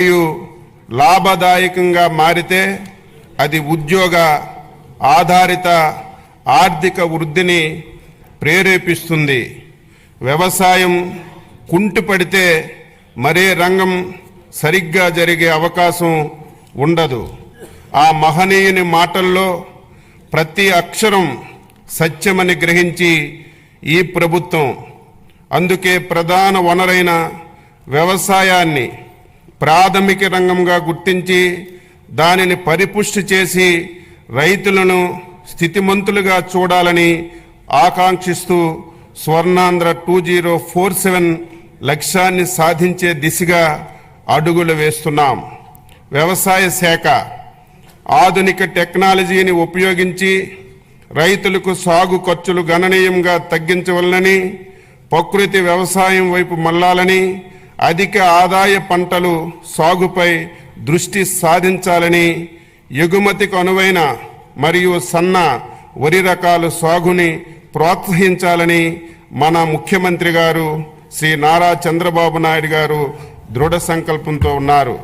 మరియు లాభదాయకంగా మారితే అది ఉద్యోగ ఆధారిత ఆర్థిక వృద్ధిని ప్రేరేపిస్తుంది. వ్యవసాయం కుంటుపడితే మరే రంగం సరిగ్గా జరిగే అవకాశం ఉండదు. ఆ మహనీయుని మాటల్లో ప్రతి అక్షరం సత్యమని గ్రహించి ఈ ప్రభుత్వం అందుకే ప్రధాన వనరైన వ్యవసాయాన్ని ప్రాథమిక రంగంగా గుర్తించి దానిని పరిపుష్టి చేసి రైతులను స్థితిమంతులుగా చూడాలని ఆకాంక్షిస్తూ Swarnandhra two zero four seven లక్ష్యాన్ని సాధించే దిశగా అడుగులు వేస్తున్నాం. వ్యవసాయ శాఖ ఆధునిక టెక్నాలజీని ఉపయోగించి రైతులకు సాగు ఖర్చులు గణనీయంగా తగ్గించవలనని ప్రకృతి వ్యవసాయం వైపు మళ్ళాలని అధిక ఆదాయ పంటలు సాగుపై దృష్టి సాధించాలని ఎగుమతికి అనువైన మరియు సన్న వరి రకాల సాగుని ప్రోత్సహించాలని మన ముఖ్యమంత్రి గారు శ్రీ నారా చంద్రబాబు నాయుడు గారు దృఢ సంకల్పంతో ఉన్నారు.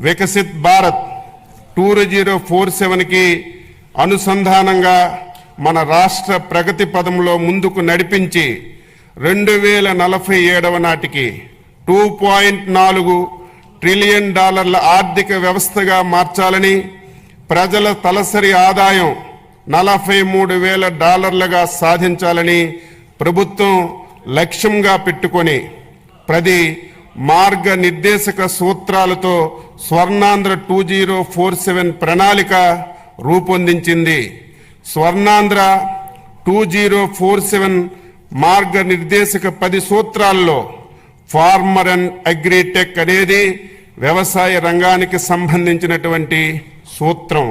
Viksit Bharat two zero four సెవెన్కి అనుసంధానంగా మన రాష్ట్ర ప్రగతి పదంలో ముందుకు నడిపించి రెండు వేల నలభై ఏడవ నాటికి టూ పాయింట్ నాలుగు ట్రిలియన్ డాలర్ల ఆర్థిక వ్యవస్థగా మార్చాలని ప్రజల తలసరి ఆదాయం నలభై మూడు వేల డాలర్లుగా సాధించాలని ప్రభుత్వం లక్ష్యంగా పెట్టుకొని ప్రతి మార్గ నిర్దేశక సూత్రాలతో Swarnandhra two zero four seven ప్రణాళిక రూపొందించింది. Swarnandhra two zero four seven మార్గ నిర్దేశక పది సూత్రాల్లో ఫార్మర్ అండ్ అగ్రిటెక్ అనేది వ్యవసాయ రంగానికి సంబంధించినటువంటి సూత్రం.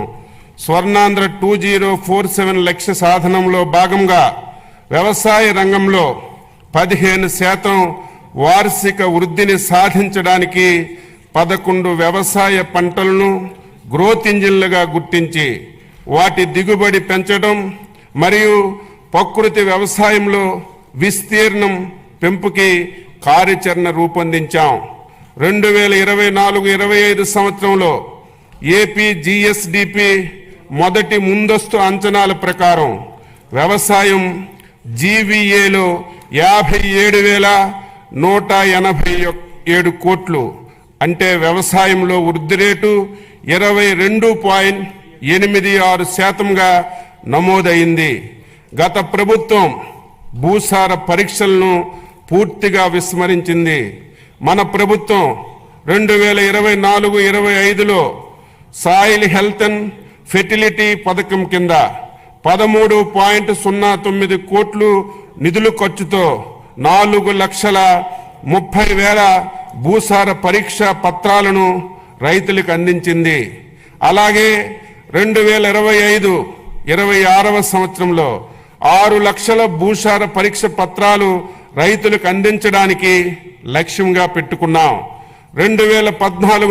Swarnandhra two zero four seven లక్ష్య సాధనంలో భాగంగా వ్యవసాయ రంగంలో పదిహేను శాతం వార్షిక వృద్ధిని సాధించడానికి పదకొండు వ్యవసాయ పంటలను గ్రోత్ ఇంజిన్లుగా గుర్తించి వాటి దిగుబడి పెంచడం మరియు ప్రకృతి వ్యవసాయంలో విస్తీర్ణం పెంపుకి కార్యాచరణ రూపొందించాం. రెండు వేల ఇరవై నాలుగు ఇరవై ఐదు సంవత్సరంలో ఏపీ జిఎస్డిపి మొదటి ముందస్తు అంచనాల ప్రకారం వ్యవసాయం జీవీఏలో యాభై ఏడు వేల నూట ఎనభై ఏడు కోట్లు అంటే వ్యవసాయంలో వృద్ధి రేటు ఇరవై రెండు పాయింట్ ఎనిమిది ఆరు శాతంగా నమోదైంది. గత ప్రభుత్వం భూసార పరీక్షలను పూర్తిగా విస్మరించింది. మన ప్రభుత్వం రెండు వేల ఇరవై నాలుగు ఇరవై ఐదులో సాయిల్ హెల్త్ అండ్ ఫెర్టిలిటీ పథకం కింద పదమూడు పాయింట్ సున్నా తొమ్మిది కోట్లు నిధుల ఖర్చుతో నాలుగు లక్షల ముప్పై వేల భూసార పరీక్ష పత్రాలను రైతులకు అందించింది. అలాగే రెండు వేల ఇరవై ఐదు ఇరవై ఆరవ సంవత్సరంలో ఆరు లక్షల భూసార పరీక్ష పత్రాలు రైతులకు అందించడానికి లక్ష్యంగా పెట్టుకున్నాం. రెండు వేల పద్నాలుగు